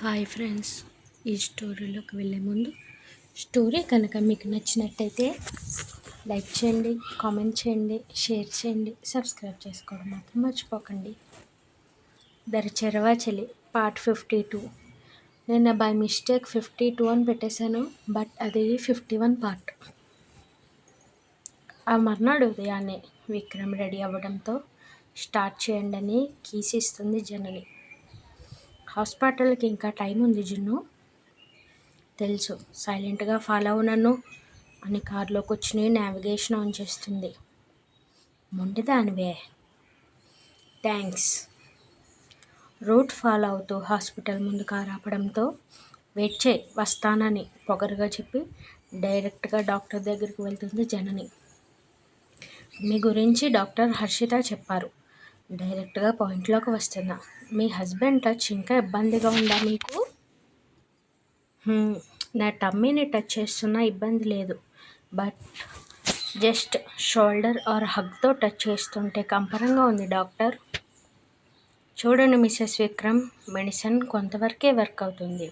Hi friends ఈ స్టోరీలోకి వెళ్ళే ముందు స్టోరీ కనుక మీకు నచ్చినట్టయితే లైక్ చేయండి కామెంట్ చేయండి షేర్ చేయండి సబ్స్క్రైబ్ చేసుకోవడం మాత్రం మర్చిపోకండి. దరి చెరవాచలి పార్ట్ ఫిఫ్టీ టూ. నేను బై మిస్టేక్ ఫిఫ్టీ టూ అని పెట్టేశాను బట్ అది ఫిఫ్టీ వన్ పార్ట్. ఆ మర్నాడు ఉదయాన్నే విక్రమ్ రెడీ అవ్వడంతో స్టార్ట్ చేయండి అని కీస్ ఇస్తుంది జనని హాస్పిటల్కి ఇంకా టైం ఉంది జున్ను. తెలుసు. సైలెంట్గా ఫాలో అవు నన్ను అని కారులోకి వచ్చి నావిగేషన్ ఆన్ చేస్తుంది. మొండిదానివే థ్యాంక్స్ రూట్ ఫాలో అవుతూ హాస్పిటల్ ముందు కారు ఆపడంతో వెయిట్ చేయి వస్తానని పొగరుగా చెప్పి డైరెక్ట్గా డాక్టర్ దగ్గరికి వెళ్తుంది జనని. మీ గురించి డాక్టర్ హర్షిత చెప్పారు. డైరెక్ట్గా పాయింట్లోకి వస్తున్నా. మీ హస్బెండ్ టచ్ ఇంకా ఇబ్బందిగా ఉందా మీకు? నా టమ్మీని టచ్ చేస్తున్నా ఇబ్బంది లేదు. బట్ జస్ట్ షోల్డర్ ఆర్ హగ్తో టచ్ చేస్తుంటే కంపరంగా ఉంది డాక్టర్. చూడండి మిస్సెస్ విక్రమ్ మెడిసిన్ కొంతవరకే వర్క్ అవుతుంది.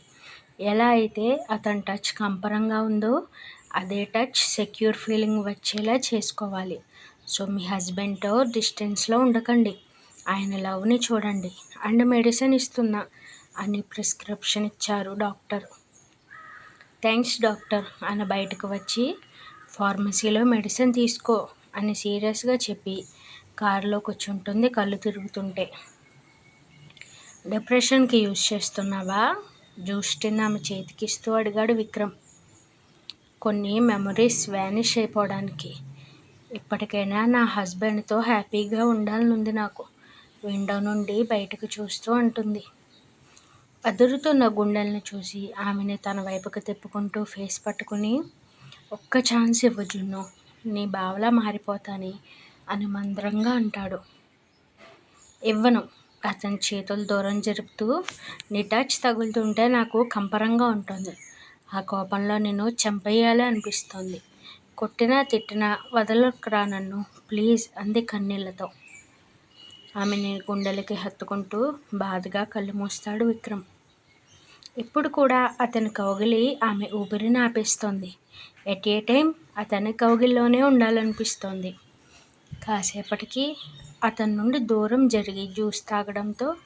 ఎలా అయితే అతని టచ్ కంపరంగా ఉందో అదే టచ్ సెక్యూర్ ఫీలింగ్ వచ్చేలా చేసుకోవాలి. సో మీ హస్బెండ్తో డిస్టెన్స్లో ఉండకండి. ఆయన లవ్ని చూడండి. అండ్ మెడిసిన్ ఇస్తున్నా అని ప్రిస్క్రిప్షన్ ఇచ్చారు డాక్టర్. Thanks doctor. అని బయటకు వచ్చి ఫార్మసీలో మెడిసిన్ తీసుకో అని సీరియస్గా చెప్పి కారులో కూర్చుంటుంది కళ్ళు తిరుగుతుంటే. డిప్రెషన్కి యూజ్ చేస్తున్నావా? జ్యూస్టిన్ ఆమె చేతికిస్తూ అడిగాడు విక్రమ్. కొన్ని మెమరీస్ వ్యానిష్ అయిపోవడానికి. ఇప్పటికైనా నా హస్బెండ్తో హ్యాపీగా ఉండాలనుంది నాకు. విండో నుండి బయటకు చూస్తూ అంటుంది. అదురుతున్న గుండెల్ని చూసి ఆమెని తన వైపుకు తిప్పుకుంటూ ఫేస్ పట్టుకుని ఒక్క ఛాన్స్ ఇవ్వు జున్ను నీ బావలా మారిపోతాని అని మంద్రంగా అంటాడు. ఇవ్వను. అతని చేతులు దూరం జరుపుతూ నీ టచ్ తగులుతుంటే నాకు కంపరంగా ఉంటుంది. ఆ కోపంలో నేను చంపేయాలి అనిపిస్తుంది. కొట్టినా తిట్టినా వదలకురా నన్ను. ప్లీజ్ అంది కన్నీళ్ళతో. ఆమెని గుండెలకి హత్తుకుంటూ బాధగా కళ్ళు మూస్తాడు విక్రమ్. ఇప్పుడు కూడా అతని కౌగిలి ఆమె ఊపిరిని ఆపేస్తోంది ఎట్ ఏ టైం అతని కౌగిల్లోనే ఉండాలనిపిస్తోంది. కాసేపటికి అతని నుండి దూరం జరిగి జ్యూస్ తాగడంతో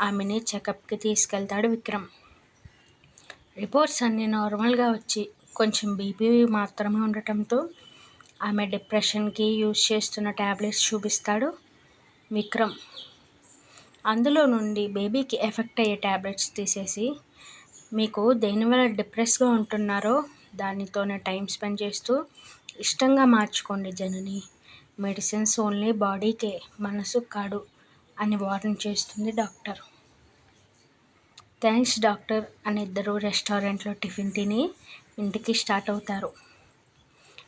ఆమెని చెకప్కి తీసుకెళ్తాడు విక్రమ్. రిపోర్ట్స్ అన్నీ నార్మల్గా వచ్చి కొంచెం బీపీ మాత్రమే ఉండటంతో ఆమె డిప్రెషన్కి యూజ్ చేస్తున్న ట్యాబ్లెట్స్ చూపిస్తాడు విక్రమ్. అందులో నుండి బేబీకి ఎఫెక్ట్ అయ్యే ట్యాబ్లెట్స్ తీసేసి మీకు దేనివల్ల డిప్రెస్గా ఉంటున్నారో దానితోనే టైం స్పెండ్ చేస్తూ ఇష్టంగా మార్చుకోండి జనని. మెడిసిన్స్ ఓన్లీ బాడీకే మనసు కాడు అని వార్న్ చేస్తుంది డాక్టర్. థ్యాంక్స్ డాక్టర్ అని ఇద్దరు రెస్టారెంట్లో టిఫిన్ తిని ఇంటికి స్టార్ట్ అవుతారు.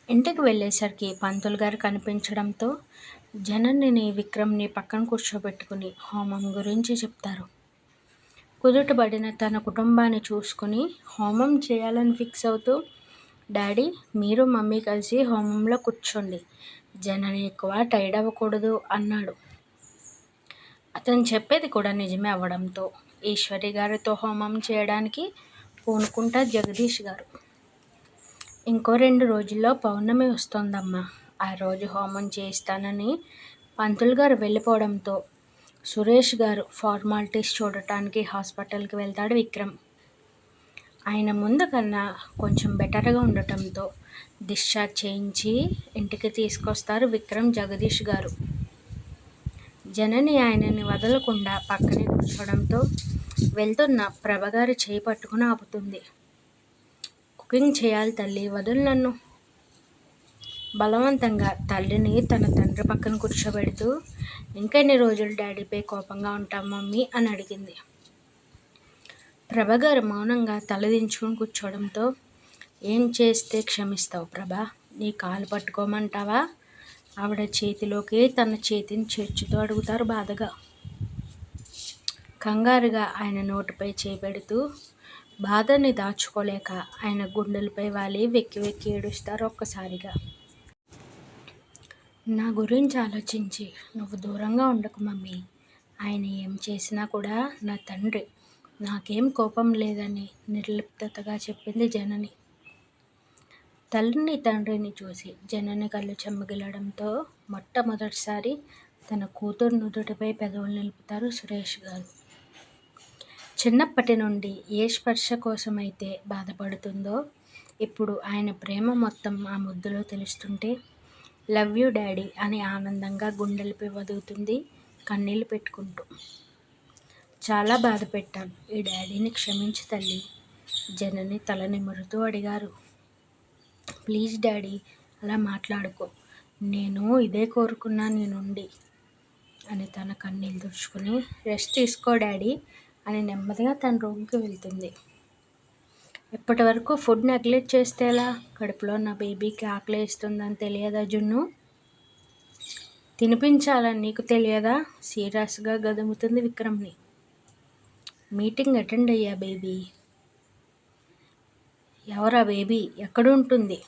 ఇంటికి వెళ్ళేసరికి పంతులు గారు కనిపించడంతో జననిని విక్రమ్ని పక్కన కూర్చోబెట్టుకుని హోమం గురించి చెప్తారు. కుదుటబడిన తన కుటుంబాన్ని చూసుకుని హోమం చేయాలని ఫిక్స్ అవుతూ డాడీ మీరు మమ్మీ కలిసి హోమంలో కూర్చోండి. జనని ఎక్కువ టైర్డ్ అవ్వకూడదు అన్నాడు. అతను చెప్పేది కూడా నిజమే అవ్వడంతో ఈశ్వరి గారితో హోమం చేయడానికి పూనుకుంటా జగదీష్ గారు ఇంకో రెండు రోజుల్లో పౌర్ణమి వస్తోందమ్మా. ఆ రోజు హోమం చేయిస్తానని పంతులు గారు వెళ్ళిపోవడంతో సురేష్ గారు ఫార్మాలిటీస్ చూడటానికి హాస్పిటల్కి వెళ్తాడు విక్రమ్. ఆయన ముందు కన్నా కొంచెం బెటర్గా ఉండటంతో డిశ్చార్జ్ చేయించి ఇంటికి తీసుకొస్తారు విక్రమ్ జగదీష్ గారు. జనని ఆయనని వదలకుండా పక్కనే కూర్చోవడంతో వెళ్తున్న ప్రభగారి చేయి పట్టుకుని ఆపుతుంది. కుకింగ్ చేయాలి తల్లి వదులు నన్ను. బలవంతంగా తల్లిని తన తండ్రి పక్కన కూర్చోబెడుతూ ఇంకెన్ని రోజులు డాడీపై కోపంగా ఉంటాం మమ్మీ? అని అడిగింది. ప్రభగారు మౌనంగా తలదించుకుని కూర్చోవడంతో ఏం చేస్తే క్షమిస్తావు ప్రభా? నీ కాలు పట్టుకోమంటావా? ఆవిడ చేతిలోకి తన చేతిని చేర్చుతూ అడుగుతారు బాధగా. కంగారుగా ఆయన నోటిపై చేపెడుతూ బాధని దాచుకోలేక ఆయన గుండెలపై వాలి వెక్కి వెక్కి ఏడుస్తారు ఒక్కసారిగా. నా గురించి ఆలోచించి నువ్వు దూరంగా ఉండకు మమ్మీ. ఆయన ఏం చేసినా కూడా నా తండ్రి. నాకేం కోపం లేదని నిర్లిప్తగా చెప్పింది జనని. తల్లిని తండ్రిని చూసి జనని కళ్ళు చెమ్మగిలడంతో మొట్టమొదటిసారి తన కూతురు నుదుటిపై పెదవులు నిలుపుతారు సురేష్ గారు. చిన్నప్పటి నుండి ఏ స్పర్శ కోసమైతే బాధపడుతుందో ఇప్పుడు ఆయన ప్రేమ మొత్తం ఆ ముద్దులో తెలుస్తుంటే లవ్ యూ డాడీ అని ఆనందంగా గుండెలపై వదుగుతుంది కన్నీళ్ళు పెట్టుకుంటూ. చాలా బాధ పెట్టాను ఈ డాడీని క్షమించి తల్లి జనని తల నిమురుతూ అడిగారు. ప్లీజ్ డాడీ అలా మాట్లాడుకో నేను ఇదే కోరుకున్నా నేనుండి అని తన కన్నీళ్ళు తుడుచుకుని రెస్ట్ తీసుకో డాడీ అని నెమ్మదిగా తన రూమ్కి వెళ్తుంది. ఇప్పటి వరకు ఫుడ్ నెగ్లెక్ట్ చేస్తే ఎలా? కడుపులో నా బేబీకి ఆకలి వేస్తుందని తెలియదా జున్ను? తినిపించాలని నీకు తెలియదా? సీరియస్గా గదుముతుంది విక్రమ్ని. మీటింగ్ అటెండ్ అయ్యా బేబీ. ఎవరా బేబీ? ఎక్కడ ఉంటుంది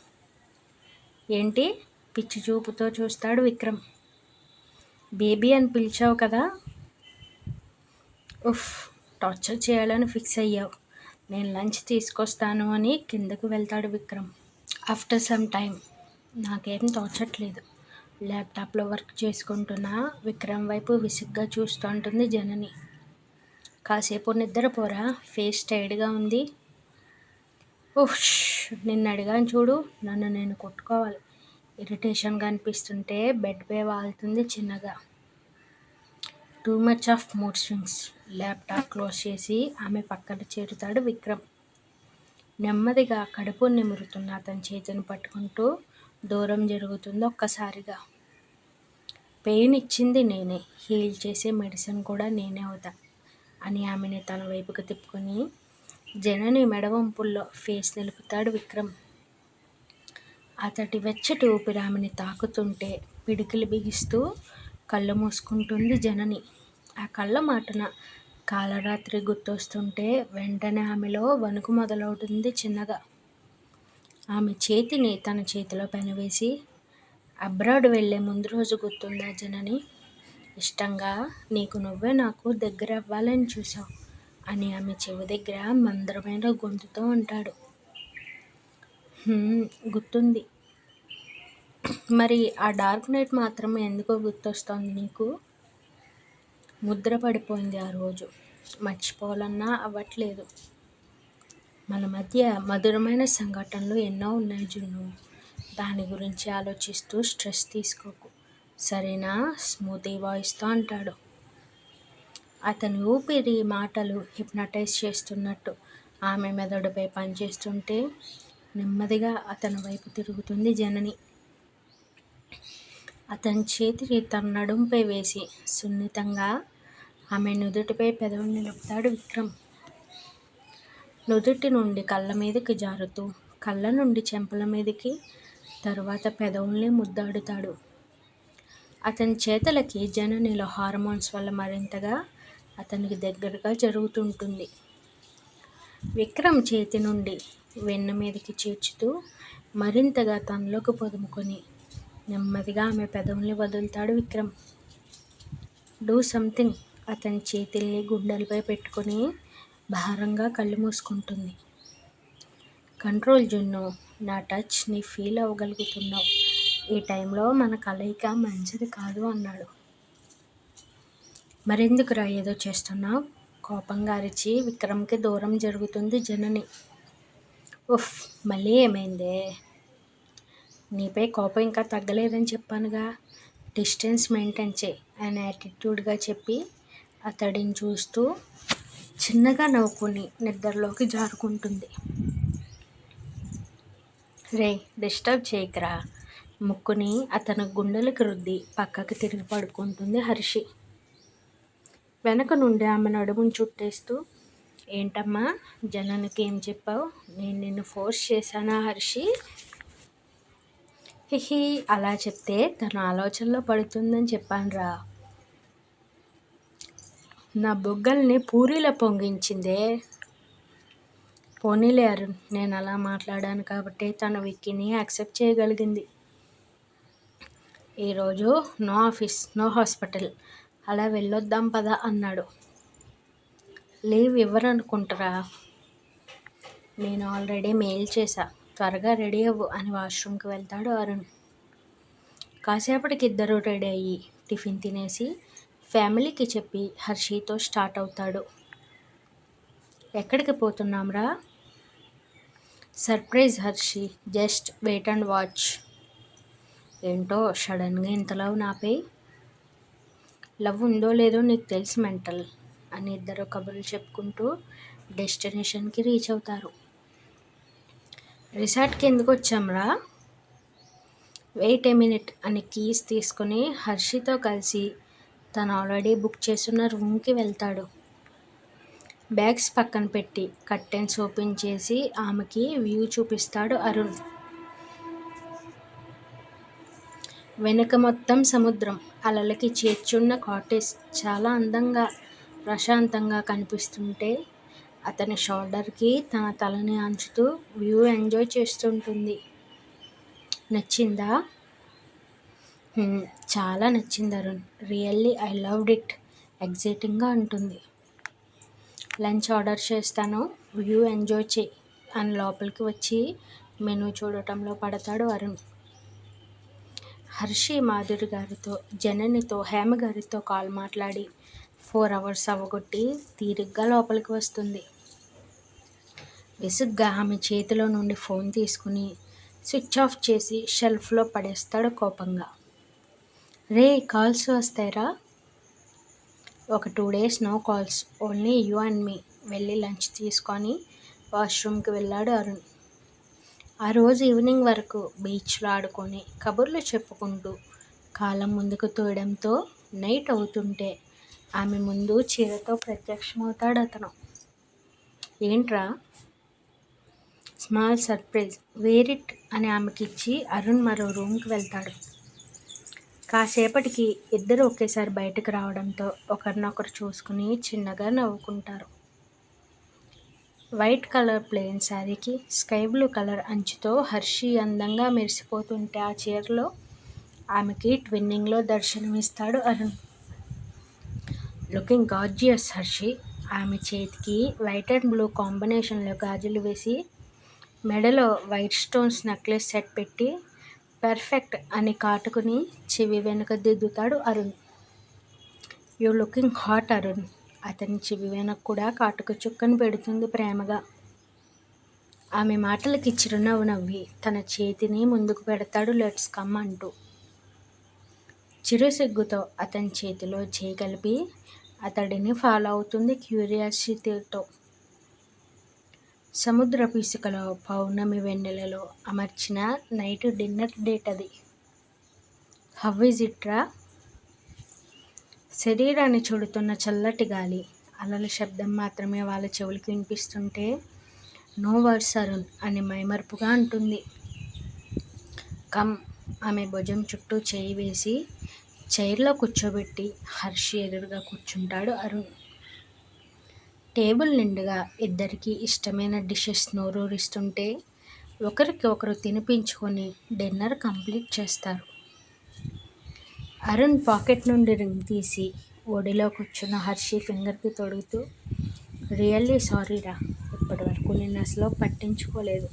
ఏంటి? పిచ్చి చూపుతో చూస్తాడు విక్రమ్. బేబీ అని పిలిచావు కదా? ఉఫ్ టార్చర్ చేయాలని ఫిక్స్ అయ్యావు. నేను లంచ్ తీసుకొస్తాను అని కిందకు వెళ్తాడు విక్రమ్. ఆఫ్టర్ సమ్ టైం నాకేం తోచట్లేదు. ల్యాప్టాప్లో వర్క్ చేసుకుంటున్న విక్రమ్ వైపు విసుగ్గా చూస్తూ ఉంటుంది జనని. కాసేపు నిద్రపోరా? ఫేస్ టైడ్గా ఉంది. ఉష్ నిన్ను అడిగాను చూడు నన్ను నేను కొట్టుకోవాలి. ఇరిటేషన్గా అనిపిస్తుంటే బెడ్ పే వాళ్తుంది చిన్నగా. Too much of mood swings. Laptop close చేసి ఆమె పక్కన చేరుతాడు విక్రమ్. నెమ్మదిగా కడుపు నిమురుతున్న అతని చేతిని పట్టుకుంటూ దూరం జరుగుతుంది ఒక్కసారిగా. పెయిన్ ఇచ్చింది నేనే హీల్ చేసే మెడిసిన్ కూడా నేనే అవుతా అని ఆమెని తన వైపుకు తిప్పుకొని జనని మెడవంపుల్లో ఫేస్ నిలుపుతాడు విక్రమ్. అతడి వెచ్చటి ఊపిరి ఆమెని తాకుతుంటే పిడికిలు బిగిస్తూ కళ్ళు మూసుకుంటుంది జనని. ఆ కళ్ళ మాటన కాలరాత్రి గుర్తొస్తుంటే వెంటనే ఆమెలో వణుకు మొదలవుతుంది చిన్నగా. ఆమె చేతిని తన చేతిలో పెనవేసి అబ్రాడ్ వెళ్ళే ముందు రోజు గుర్తుందా జనని? ఇష్టంగా నీకు నువ్వే నాకు దగ్గర అవ్వాలని చూసావు అని ఆమె చెవి దగ్గర మందరమైన గొంతుతో అంటాడు. గుర్తుంది. మరి ఆ డార్క్ నైట్ మాత్రం ఎందుకో గుర్తొస్తోంది నీకు? ముద్రపడిపోయింది ఆ రోజు. మర్చిపోవాలన్నా అవ్వట్లేదు. మన మధ్య మధురమైన సంఘటనలు ఎన్నో ఉన్నాయి జున్ను. దాని గురించి ఆలోచిస్తూ స్ట్రెస్ తీసుకోకు. సరేనా? స్మూతీ వాయిస్తో అంటాడు. అతని ఊపిరి మాటలు హిప్నటైజ్ చేస్తున్నట్టు ఆమె మెదడుపై పనిచేస్తుంటే నెమ్మదిగా అతని వైపు తిరుగుతుంది జనని. అతని చేతిని తన నడుంపై వేసి సున్నితంగా ఆమె నుదుటిపై పెదవుని నిలుపుతాడు విక్రమ్. నుదుటి నుండి కళ్ళ మీదకి జారుతూ కళ్ళ నుండి చెంపల మీదకి తరువాత పెదవుల్ని ముద్దాడుతాడు. అతని చేతులకి జననిలో హార్మోన్స్ వల్ల మరింతగా అతనికి దగ్గరగా జరుగుతుంటుంది. విక్రమ్ చేతి నుండి వెన్న మీదకి చేర్చుతూ మరింతగా తనలోకి పొదుముకొని నెమ్మదిగా ఆమె పెదవుల్ని వదులుతాడు విక్రమ్. డూ సంథింగ్ అతని చేతుల్ని గుండెలపై పెట్టుకొని భారంగా కళ్ళు మూసుకుంటుంది. కంట్రోల్ జున్ను నా టచ్ నీ ఫీల్ అవ్వగలుగుతున్నావు. ఈ టైంలో మన కలయిక మంచిది కాదు అన్నాడు. మరెందుకురా ఏదో చేస్తున్నావు కోపంగా అరిచి విక్రమ్కి దూరం జరుగుతుంది జనని. ఉఫ్ మళ్ళీ ఏమైందే? నీపై కోపం ఇంకా తగ్గలేదని చెప్పానుగా. డిస్టెన్స్ మెయింటైన్ చేయి ఆయన యాటిట్యూడ్గా చెప్పి అతడిని చూస్తూ చిన్నగా నవ్వుకుని నిద్రలోకి జారుకుంటుంది. రే డిస్టర్బ్ చేయకరా. ముక్కుని అతని గుండెలకు రుద్ది పక్కకి తిరిగి పడుకుంటుంది హర్షి. వెనక నుండి ఆమె నడుమును చుట్టేస్తూ ఏంటమ్మా జనానికి ఏం చెప్పావు? నేను నిన్ను ఫోర్స్ చేశానా హర్షి? హిహి అలా చెప్తే తన ఆలోచనలో పడుతుందని చెప్పానురా. నా బుగ్గల్ని పూరీలో పొంగించిందే. పోనీలే అరుణ్ నేను అలా మాట్లాడాను కాబట్టి తన విక్కీని యాక్సెప్ట్ చేయగలిగింది. ఈరోజు నో ఆఫీస్ నో హాస్పిటల్. అలా వెళ్ళొద్దాం పదా అన్నాడు. లీవ్ ఇవ్వరనుకుంటారా? నేను ఆల్రెడీ మెయిల్ చేశా. త్వరగా రెడీ అవ్వు అని వాష్రూమ్కి వెళ్తాడు అరుణ్. కాసేపటికి ఇద్దరు రెడీ అయ్యి టిఫిన్ తినేసి ఫ్యామిలీకి చెప్పి హర్షితో స్టార్ట్ అవుతాడు. ఎక్కడికి పోతున్నాంరా? Surprise Harshi just wait and watch. ఏంటో సడన్గా ఇంతలో నాపై? లవ్ ఉందో లేదో నీకు తెలుసు మెంటల్ అని ఇద్దరు కబుర్లు చెప్పుకుంటూ డెస్టినేషన్కి రీచ్ అవుతారు. రిసార్ట్కి ఎందుకు వచ్చాంరా? వెయిట్ ఏ మినిట్ అని కీస్ తీసుకుని హర్షితో కలిసి తను ఆల్రెడీ బుక్ చేసున్న రూమ్కి వెళ్తాడు. బ్యాగ్స్ పక్కన పెట్టి కర్టెన్స్ ఓపెన్ చేసి ఆమెకి వ్యూ చూపిస్తాడు అరుణ్. వెనుక మొత్తం సముద్రం అలలకి చేర్చున్న కాటేజ్ చాలా అందంగా ప్రశాంతంగా కనిపిస్తుంటే అతని షోల్డర్కి తన తలని అంచుతూ వ్యూ ఎంజాయ్ చేస్తుంటుంది. నచ్చిందా? చాలా నచ్చింది Arun. Really I loved it ఎగ్జైటింగ్గా ఉంటుంది. లంచ్ ఆర్డర్ చేస్తాను. వ్యూ ఎంజాయ్ చేయి. అని లోపలికి వచ్చి మెనూ చూడటంలో పడతాడు అరుణ్. హర్షి మాధురి గారితో జననితో హేమ గారితో కాల్ మాట్లాడి ఫోర్ అవర్స్ అవ్వగొట్టి తీరిగ్గా లోపలికి వస్తుంది. విసుగ్గా ఆమె చేతిలో నుండి ఫోన్ తీసుకుని స్విచ్ ఆఫ్ చేసి షెల్ఫ్లో పడేస్తాడు కోపంగా. రే కాల్స్ వస్తాయిరా. ఒక two days no calls. Only you and me. వెళ్ళి లంచ్ తీసుకొని వాష్రూమ్కి వెళ్ళాడు అరుణ్. ఆ రోజు ఈవినింగ్ వరకు బీచ్లో ఆడుకొని కబుర్లు చెప్పుకుంటూ కాలం ముందుకు తోయడంతో నైట్ అవుతుంటే ఆమె ముందు చీరతో ప్రత్యక్షమవుతాడు అతను. ఏంట్రా? Small surprise. వేరిట్ అని ఆమెకిచ్చి అరుణ్ మరో రూమ్కి వెళ్తాడు. కాసేపటికి ఇద్దరు ఒకేసారి బయటకు రావడంతో ఒకరినొకరు చూసుకుని చిన్నగా నవ్వుకుంటారు. వైట్ కలర్ ప్లెయిన్ శారీకి స్కై బ్లూ కలర్ అంచుతో హర్షి అందంగా మెరిసిపోతుంటే ఆ చీరలో ఆమెకి ట్విన్నింగ్లో దర్శనమిస్తాడు అరుణ్. Looking gorgeous Harshi. ఆమె చేతికి వైట్ అండ్ బ్లూ కాంబినేషన్లో గాజులు వేసి మెడలో వైట్ స్టోన్స్ నెక్లెస్ సెట్ పెట్టి పర్ఫెక్ట్ అని కాటుకుని చెవి వెనుక దిద్దుతాడు Arun. You looking hot Arun. అతని చెవి వెనక కూడా కాటుక చుక్కను పెడుతుంది ప్రేమగా. ఆమె మాటలకి చిరునవ్వు నవ్వి తన చేతిని ముందుకు పెడతాడు లెట్స్ కమ్ అంటూ. చిరుసిగ్గుతో అతని చేతిలో చేయి కలిపి అతడిని ఫాలో అవుతుంది క్యూరియాసిటీతో. సముద్ర పిసుకలో పౌర్ణమి వెన్నెలలో అమర్చిన నైట్ డిన్నర్ డేట్ అది. హవ్విజిట్రా శరీరాన్ని చుడుతున్న చల్లటి గాలి అలల శబ్దం మాత్రమే వాళ్ళ చెవులకి వినిపిస్తుంటే నో వర్డ్స్ అరుణ్ అని మైమర్పుగా అంటుంది. కమ్ ఆమె భుజం చుట్టూ చేయి వేసి చైర్లో కూర్చోబెట్టి హర్షి ఎదురుగా కూర్చుంటాడు అరుణ్. టేబుల్ నిండుగా ఇద్దరికీ ఇష్టమైన డిషెస్ నోరూరిస్తుంటే ఒకరికి ఒకరు తినిపించుకొని డిన్నర్ కంప్లీట్ చేస్తారు. అరుణ్ పాకెట్ నుండి రింగ్ తీసి ఒడిలో కూర్చున్న హర్షి ఫింగర్కి తొడుగుతూ రియల్లీ సారీరా ఇప్పటి వరకు నేను అసలు పట్టించుకోలేదు.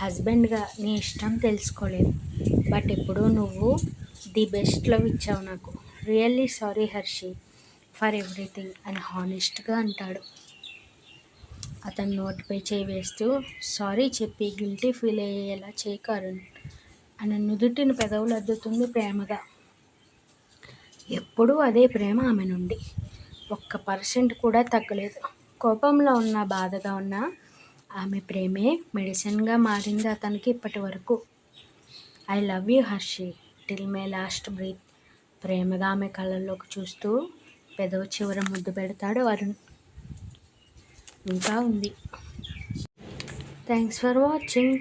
హస్బెండ్గా నీ ఇష్టం తెలుసుకోలేదు. బట్ ఇప్పుడు నువ్వు ది బెస్ట్ లవ్ ఇచ్చావు నాకు. Really sorry Harshi for everything అని హానెస్ట్గా అంటాడు. అతను నోటిపై చేయి వేస్తూ సారీ చెప్పి గిల్టీ ఫీల్ అయ్యేలా చేయకారు అని నుదుటిని పెదవులు అద్దుతుంది ప్రేమగా. ఎప్పుడూ అదే ప్రేమ ఆమె నుండి. ఒక్క పర్సెంట్ కూడా తగ్గలేదు. కోపంలో ఉన్న బాధగా ఉన్న ఆమె ప్రేమే మెడిసిన్గా మారింది అతనికి ఇప్పటి వరకు. I love you Harshi till my last breath ప్రేమగా ఆమె కళ్ళల్లోకి చూస్తూ పెదవు చివర ముద్దు పెడతాడు అరుణ్. ఇంకా ఉంది. Thanks for watching